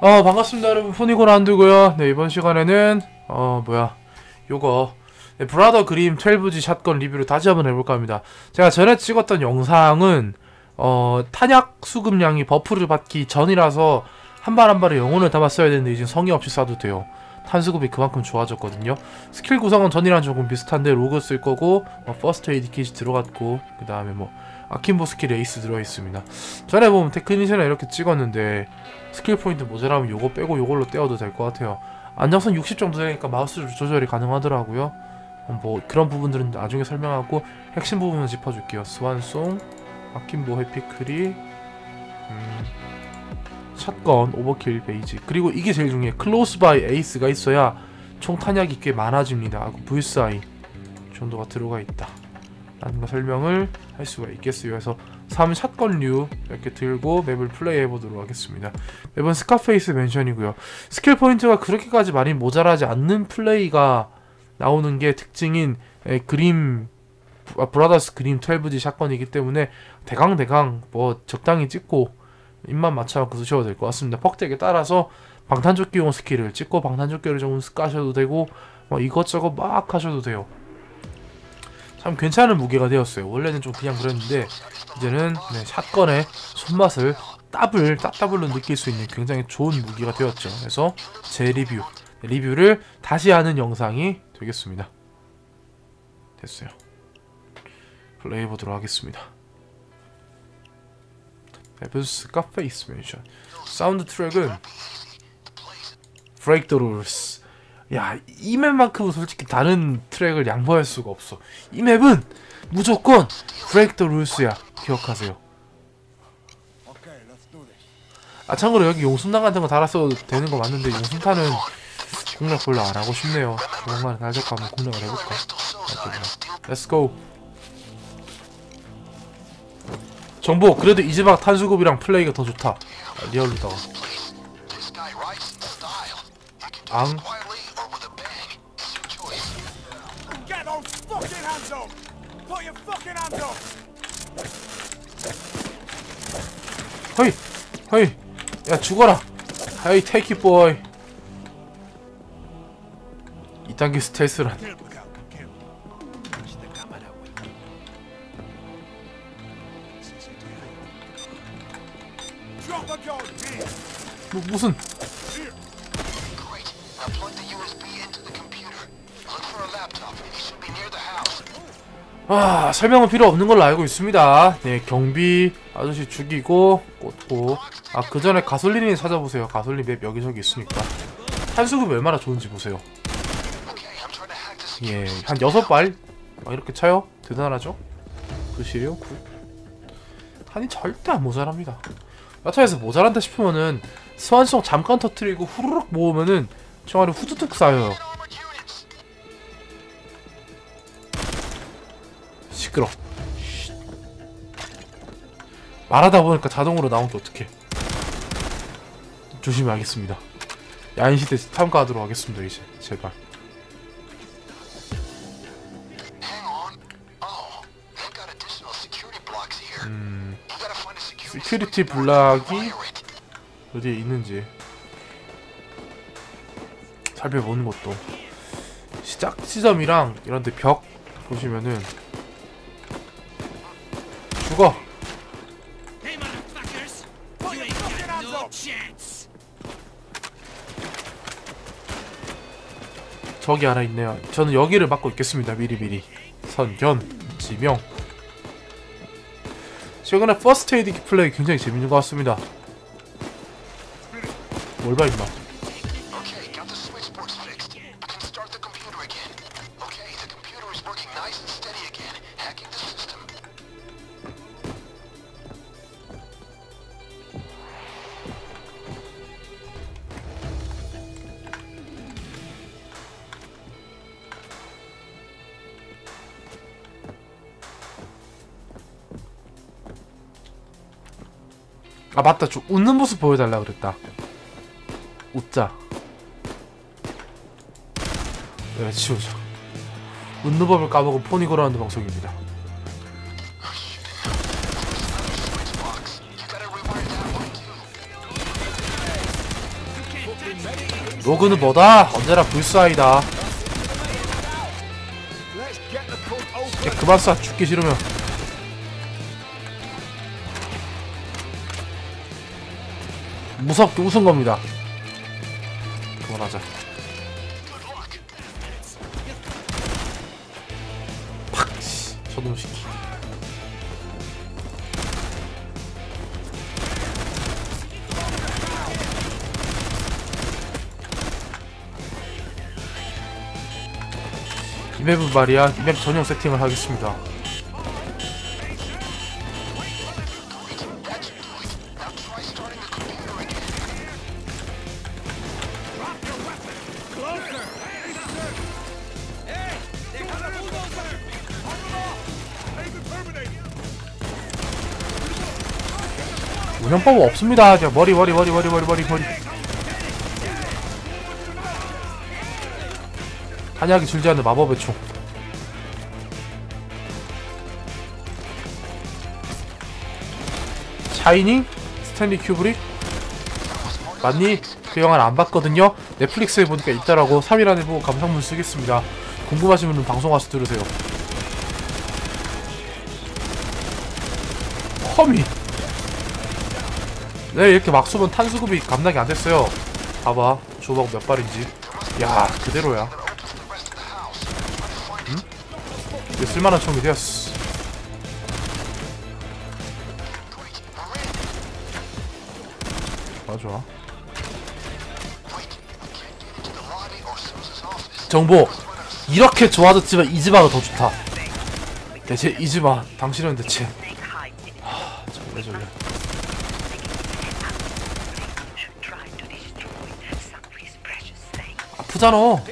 어 반갑습니다 여러분. 포니곤 안두고요. 네 이번 시간에는 어 뭐야. 요거. 네, 브라더 그림 12G 샷건 리뷰를 다시 한번 해볼까 합니다. 제가 전에 찍었던 영상은 어 탄약 수급량이 버프를 받기 전이라서 한 발 한 발에 영혼을 담아 써야 되는데 이제 성의 없이 쏴도 돼요. 탄수급이 그만큼 좋아졌거든요. 스킬 구성은 전이랑 조금 비슷한데 로그 쓸 거고 뭐 퍼스트 에이드 킷이 들어갔고 그 다음에 뭐 아킨보 스킬 에이스 들어있습니다. 전에 보면 테크니션에 이렇게 찍었는데 스킬 포인트 모자라면 요거 빼고 요걸로 떼어도 될 것 같아요. 안정성 60 정도 되니까 마우스 조절이 가능하더라고요. 어, 뭐 그런 부분들은 나중에 설명하고 핵심 부분은 짚어줄게요. 스완송 아킨보 해피크리 음, 샷건 오버킬 베이지. 그리고 이게 제일 중요해. 클로스 바이 에이스가 있어야 총 탄약이 꽤 많아집니다. VSI 정도가 들어가 있다 라는 거 설명을 할 수가 있겠어요. 그래서 3 샷건류 이렇게 들고 맵을 플레이해 보도록 하겠습니다. 맵은 스카페이스 멘션이고요. 스킬 포인트가 그렇게까지 많이 모자라지 않는 플레이가 나오는 게 특징인 에, 그림 아, 브라더스 그림 12G 샷건이기 때문에 대강대강 뭐 적당히 찍고 입만 맞춰갖고 쓰셔도 될 것 같습니다. 퍽덱에 따라서 방탄조끼용 스킬을 찍고 방탄조끼를 좀 까셔도 되고 뭐 이것저것 막 하셔도 돼요 참 괜찮은 무게가 되었어요. 원래는 좀 그냥 그랬는데 이제는 네, 샷건의 손맛을 더블 따따블로 느낄 수 있는 굉장히 좋은 무기가 되었죠. 그래서 제 리뷰 리뷰를 다시 하는 영상이 되겠습니다. 됐어요. 플레이 보도록 하겠습니다. 에베스 카페이스 멘션. 사운드 트랙은 더 룰스 야, 이 맵만큼은 솔직히 다른 트랙을 양보할 수가 없어. 이 맵은 무조건 브레이크 더 룰스야. 기억하세요. 아, 참고로 여기 용순탄 같은 거 달았어도 되는 거 맞는데 용순탄은 공략 별로 안 하고 싶네요. 조만간에 날적하면 공략을 해볼까? 렛츠고. 정보, 그래도 이즈박 탄수급이랑 플레이가 더 좋다. 아, 리얼로다가. 앙. 허이 허이 야 죽어라 하이 테이키 보이 2단계 스텔스란! 뭐, 무슨. 아 설명은 필요 없는 걸로 알고 있습니다 네 경비 아저씨 죽이고 꽂고. 아그 전에 가솔린이 찾아보세요. 가솔린 맵 여기저기 있으니까. 탄수급이 얼마나 좋은지 보세요. 예한 여섯 발? 막 이렇게 차요? 대단하죠? 그시요 굿 한이 절대 안 모자랍니다. 야차에서 모자란다 싶으면은 스완송 잠깐 터트리고 후루룩 모으면은 총알이 후두둑 쌓여요. 시끄러. 말하다 보니까 자동으로 나온 게 어떡해. 조심해야겠습니다. 야인 시대 참가하도록 하겠습니다 이제 제발. Here. 음. 시큐리티 블락이. 어디에 있는지 살펴보는 것도 시작 지점이랑 이런데 벽 보시면은 hands up! 저기 하나 있네요. 저는 여기를 맡고 있겠습니다. 미리미리. 선견, 지명. 최근에 퍼스트 에이드 키 플레이 굉장히 재밌는 것 같습니다. 뭘 봐, 임마. 아, 맞다. 좀 웃는 모습 보여달라 그랬다. 웃자. 네, 치우자. 웃는 법을 까먹은 방송입니다. That one too. 로그는 뭐다? 언제나 불사이다. 야, 그만 쏴. 죽기 싫으면. 무섭게 웃은 겁니다. 그만하자. 팍! 씨, 저놈 시키. 이 맵은 말이야 이 맵 전용 세팅을 하겠습니다 운영법 없습니다 그냥 머리 머리 머리 머리 머리 머리 머리 한약이 줄지 않는 마법의 총 샤이닝? 스탠리 큐브릭? 맞니? 그 영화를 안 봤거든요? 넷플릭스에 보니까 있더라고 3일 안에 보고 감상문 쓰겠습니다 궁금하신 분은 방송 와서 들으세요 험이 네 이렇게 막 쏘면 탄수급이 감당이 안 됐어요. 봐봐 주먹 몇 발인지. 야 그대로야. 응? 이게 쓸만한 총이 되었어. 아 좋아. 정보! 이렇게 좋아졌지만 이즈마가 더 좋다. 대체 이즈마 당신은 대체. 하 정말 저래 아프잖아.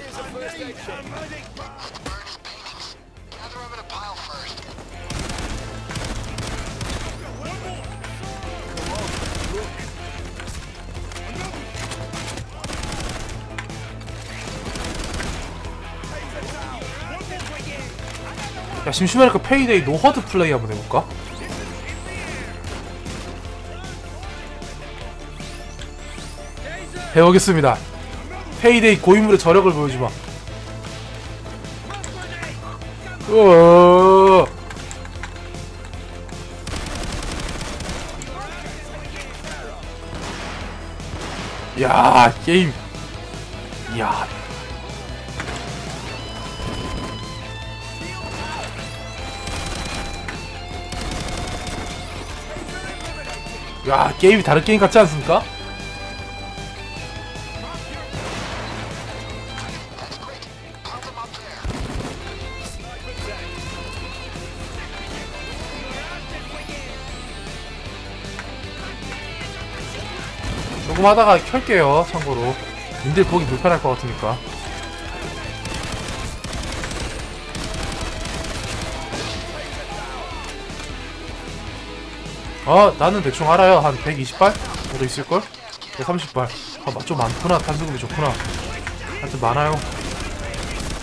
야 심심하니까 페이데이 노허드 플레이 한번 해볼까? 해보겠습니다 페이데이 고인물의 저력을 보여주마 으어. 야 게임 야 야 게임이 다른 게임 같지 않습니까? 하다가 켤게요 참고로. 님들 보기 불편할 것 같으니까. 어 나는 대충 알아요. 한 120발 정도 있을걸? 130발. 아좀 많구나. 탄수급이 좋구나. 하여튼 많아요.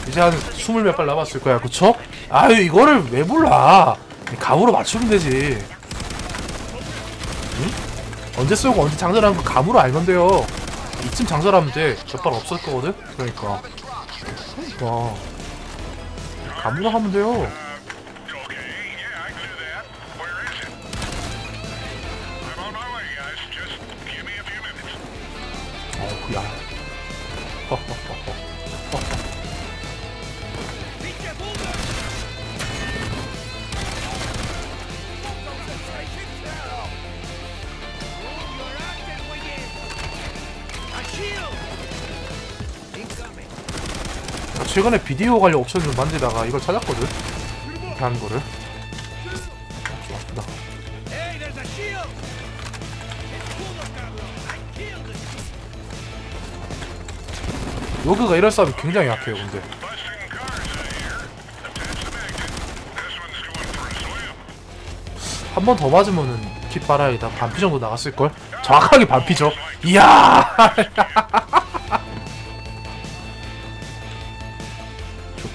이제 한 20몇 발 남았을 거야. 그쵸? 아유 이거를 왜 몰라 감으로 맞추면 되지. 응? 언제 쏘고 언제 장전하는 거 감으로 알면 돼요. 이쯤 장전하면 돼몇 발 없을 거거든? 그러니까. 그러니까. 감으로 하면 돼요 최근에 비디오 관련 옵션 좀 만지다가 이걸 찾았거든. 이렇게 거를. 좀 아프다. 요그가 이럴 싸움이 굉장히 약해요, 근데. 한 번 더 맞으면은 kit바라에다 반피 정도 나갔을걸? 정확하게 반피죠. 이야!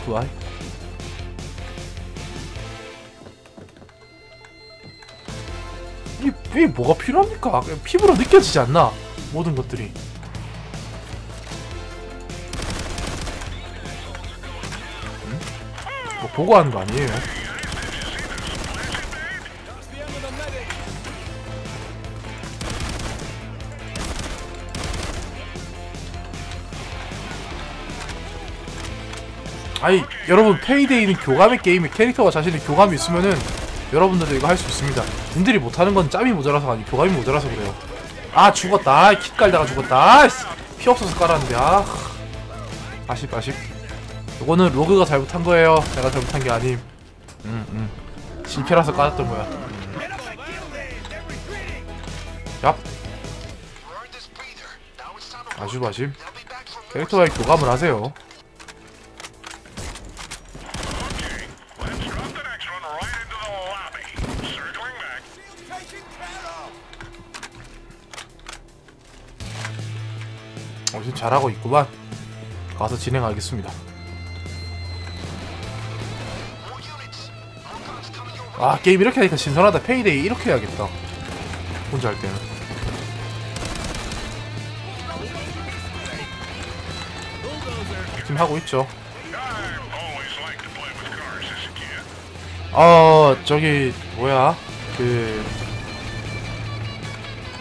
do I? 이, 이 뭐가 필요합니까? 피부로 느껴지지 않나? 모든 것들이 음? 뭐 보고 하는 거 아니에요? 아니 여러분 페이데이는 교감의 게임에 캐릭터가 자신의 교감이 있으면은 여러분들도 이거 할 수 있습니다. 님들이 못하는 건 짬이 모자라서 아니 교감이 모자라서 그래요. 아 죽었다. 아, 킷 깔다가 죽었다. 아, 씨. 피 없어서 깔았는데 아 아쉽 아쉽. 이거는 로그가 잘못한 거예요. 내가 잘못한 게 아님. 음 음. 실패라서 깔았던 거야. 음. 얍. 아쉽 아쉽. 캐릭터와의 교감을 하세요 잘하고 있구만. 가서 진행하겠습니다. 아 게임 이렇게 하니까 신선하다. 페이데이 이렇게 해야겠다. 혼자 할 때는. 지금 하고 있죠. 어 저기 뭐야. 그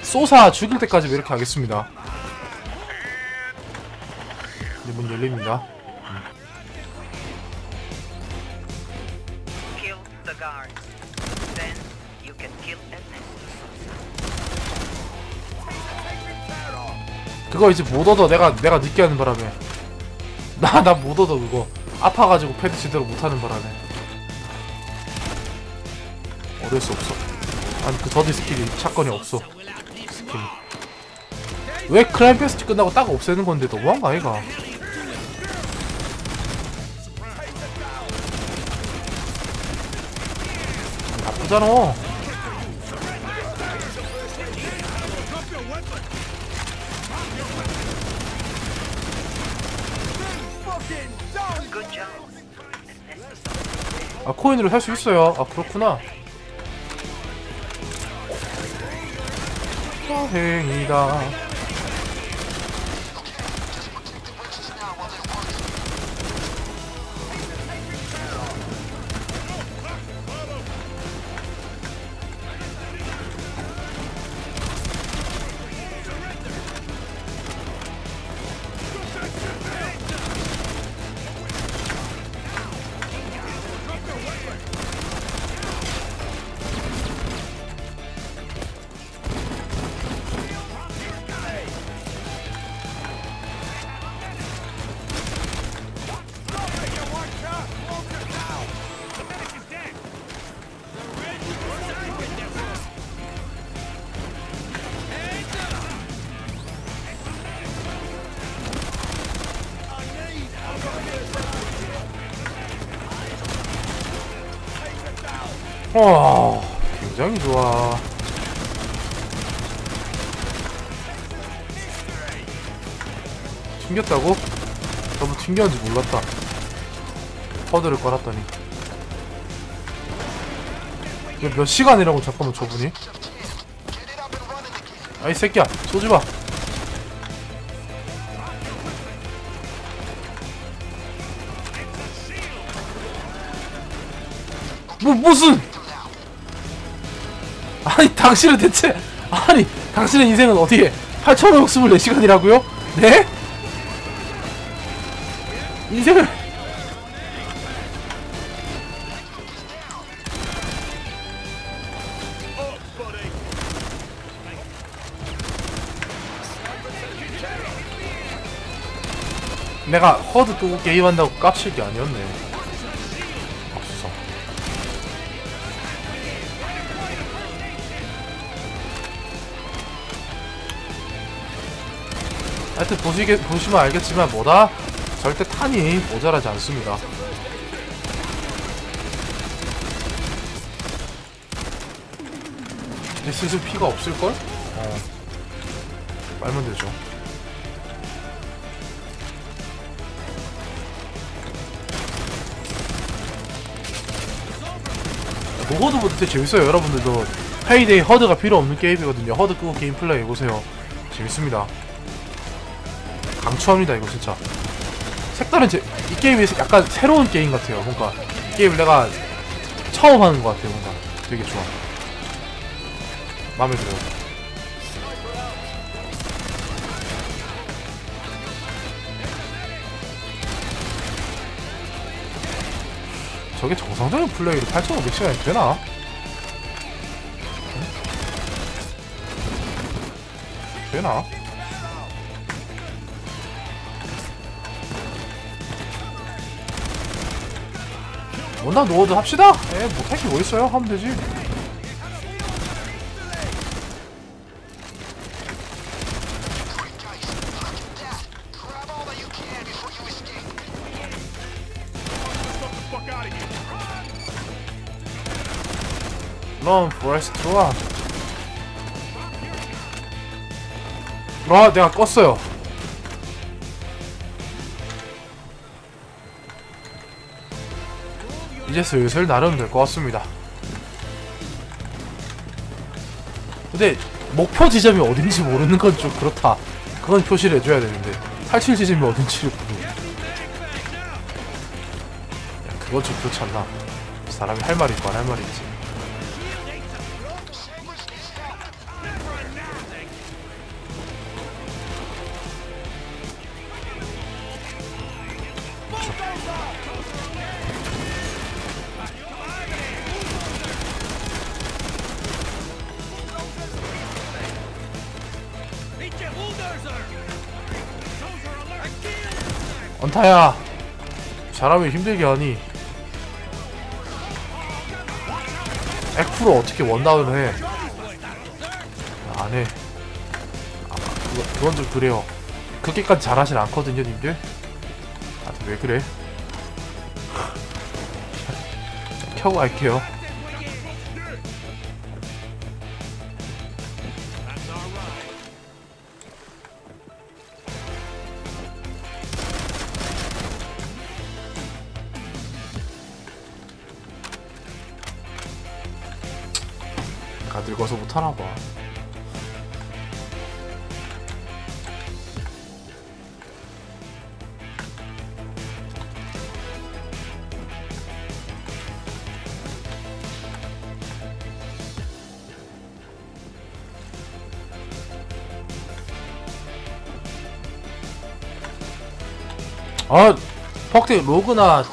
쏘사 죽일 때까지 이렇게 하겠습니다 문 열립니다. 그거 이제 못 얻어. 내가 내가 늦게 하는 바람에. 나 나 못 얻어 그거. 아파가지고 패드 제대로 못하는 바람에. 어쩔 수 없어. 아니 그 더디 스킬이 사건이 없어. 스킬이. 왜 크라임 페스트 끝나고 딱 없애는 건데 너무한 거 아이가 Sosa. 아. 코인으로 살 수 있어요. 아 그렇구나. 다행이다 와 굉장히 좋아. 튕겼다고? 너무 튕겼는지 몰랐다. 허드를 깔았더니. 몇 시간이라고 잠깐만 저분이? 아이 새끼야 쏘지마. 뭐 무슨 아니 당신은 대체 아니 당신의 인생은 어디에 8,524시간이라고요? 네? 인생을 내가 허드 끄고 게임한다고 깝칠 게 아니었네 하여튼 보시게, 보시면 알겠지만 뭐다? 절대 탄이 모자라지 않습니다. 이제 슬슬 피가 없을걸? 어. 빨면 되죠. 모호드보다 되게 재밌어요 여러분들도. 페이데이 허드가 필요 없는 게임이거든요. 허드 끄고 게임 플레이 해보세요. 재밌습니다 강추합니다 이거 진짜 색다른 제, 이 게임이 약간 새로운 게임 같아요 뭔가 게임을 내가 처음 하는 것 같아 뭔가 되게 좋아 마음에 들어요 저게 정상적인 플레이로 8,500시간이 되나? 응? 되나? 원나 노어드 합시다! 에 못할 게뭐 있어요? 하면 되지 Guys, look at that. Grab all that you can before you escape. 런 브레스 들어와 아 내가 껐어요 이제 슬슬 나름 될 것 같습니다. 근데 목표 지점이 어딘지 모르는 건 좀 그렇다. 그건 표시를 해줘야 되는데. 탈출 지점이 어딘지를 모르고 야, 그건 좀 그렇지 않나. 사람이 할 말이 있고 안 할 말이 있지 언타야. 사람을 힘들게 하니. 에쿠로 어떻게 원다운을 해? 안해. 아, 그건 좀 그래요. 그렇게까지 잘하진 않거든요 님들. 아, 왜 그래? 켜고 갈게요 못하나 봐. 아, 퍽대 로그나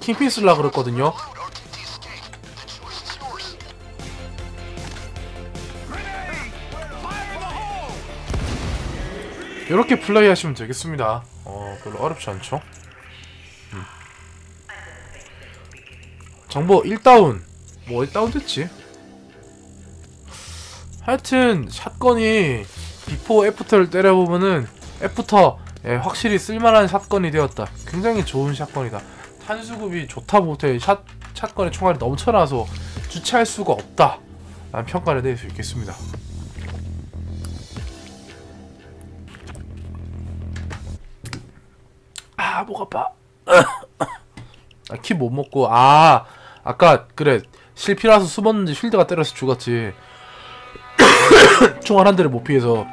킹핀 쓸라 그랬거든요. 이렇게 플레이하시면 되겠습니다. 어, 별로 어렵지 않죠? 음. 정보 1다운. 뭐 1다운 됐지? 하여튼 샷건이 비포 애프터를 때려보면은 애프터 예, 확실히 쓸만한 샷건이 되었다. 굉장히 좋은 샷건이다. 탄수급이 좋다 못해 샷, 샷건의 총알이 넘쳐나서 주체할 수가 없다. 라는 평가를 내릴 수 있겠습니다. 아, 목 아파. 아, 키 못 먹고, 아, 아까, 그래, 실피라서 숨었는지 쉴드가 때려서 죽었지. 총알 한 대를 못 피해서,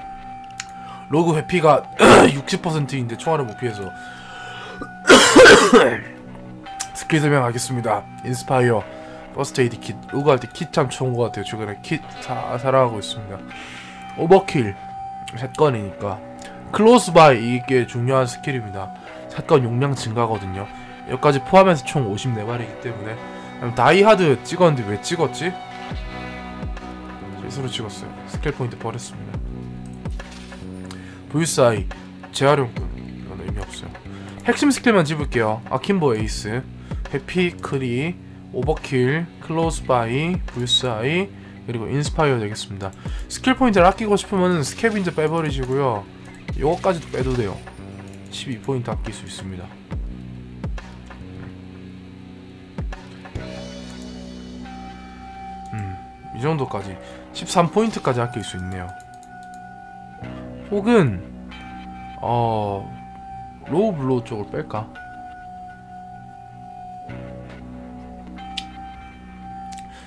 로그 회피가 60%인데 총알을 못 피해서. 스킬 설명하겠습니다. 인스파이어, 퍼스트 에이드 킷, 로그 할 때 킷 참 좋은 것 같아요. 최근에 킷 사, 사랑하고 있습니다. 오버킬, 샷건이니까. 클로스 바이, 이게 중요한 스킬입니다. 사건 용량 증가거든요. 여기까지 포함해서 총 54발이기 때문에 다이하드 찍었는데 왜 찍었지? 실수로 찍었어요. 스킬 포인트 버렸습니다. VSI 재활용금 이건 의미 없어요. 핵심 스킬만 집을게요. 아킴보 에이스, 해피 크리, 오버킬, 클로즈 바이, VSI 그리고 인스파이어 되겠습니다. 스킬 포인트를 아끼고 싶으면 스캐빈저 빼버리시고요. 요거까지도 빼도 돼요. 12포인트 아낄 수 있습니다. 음, 이 정도까지 13포인트까지 아낄 수 있네요. 혹은 어 로우 블로우 쪽을 뺄까?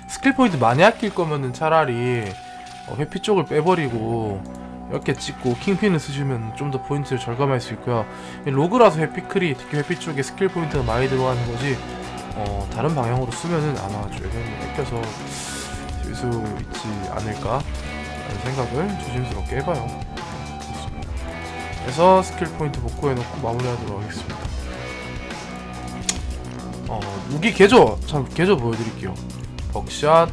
스킬 포인트 많이 아낄 거면은 차라리 어, 회피 쪽을 빼버리고 이렇게 찍고 킹핀을 쓰시면 좀 더 포인트를 절감할 수 있고요 이 로그라서 회피클이 특히 회피 쪽에 스킬 포인트가 많이 들어가는 거지 어, 다른 방향으로 쓰면은 아마 좀 뺏겨서 질수 있지 않을까 라는 생각을 조심스럽게 해봐요. 그래서 스킬 포인트 복구해놓고 마무리하도록 하겠습니다 어, 무기 개조! 참 개조 보여드릴게요 벅샷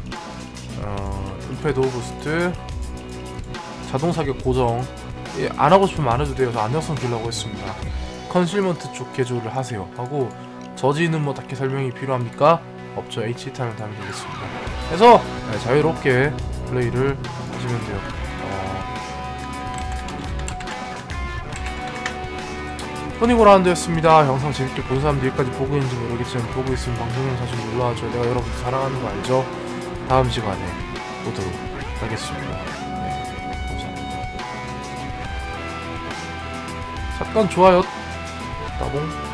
어, 은폐 도우 부스트 자동 사격 고정 예, 안 하고 싶으면 안 해도 돼요. 저 안정성 주려고 했습니다. 컨실먼트 쪽 개조를 하세요. 하고 저지는 뭐 딱히 설명이 필요합니까? 없죠. H 타면 다면 되겠습니다. 그래서 네, 자유롭게 플레이를 하시면 돼요. 어... 토니고 라운드였습니다. 영상 재밌게 본 사람들 여기까지 보고 있는지 모르겠지만 보고 있으면 방송 영상 좀 눌러와줘요. 내가 여러분들 사랑하는 거 알죠? 다음 시간에 보도록 하겠습니다. 샷건 좋아요. 따봉.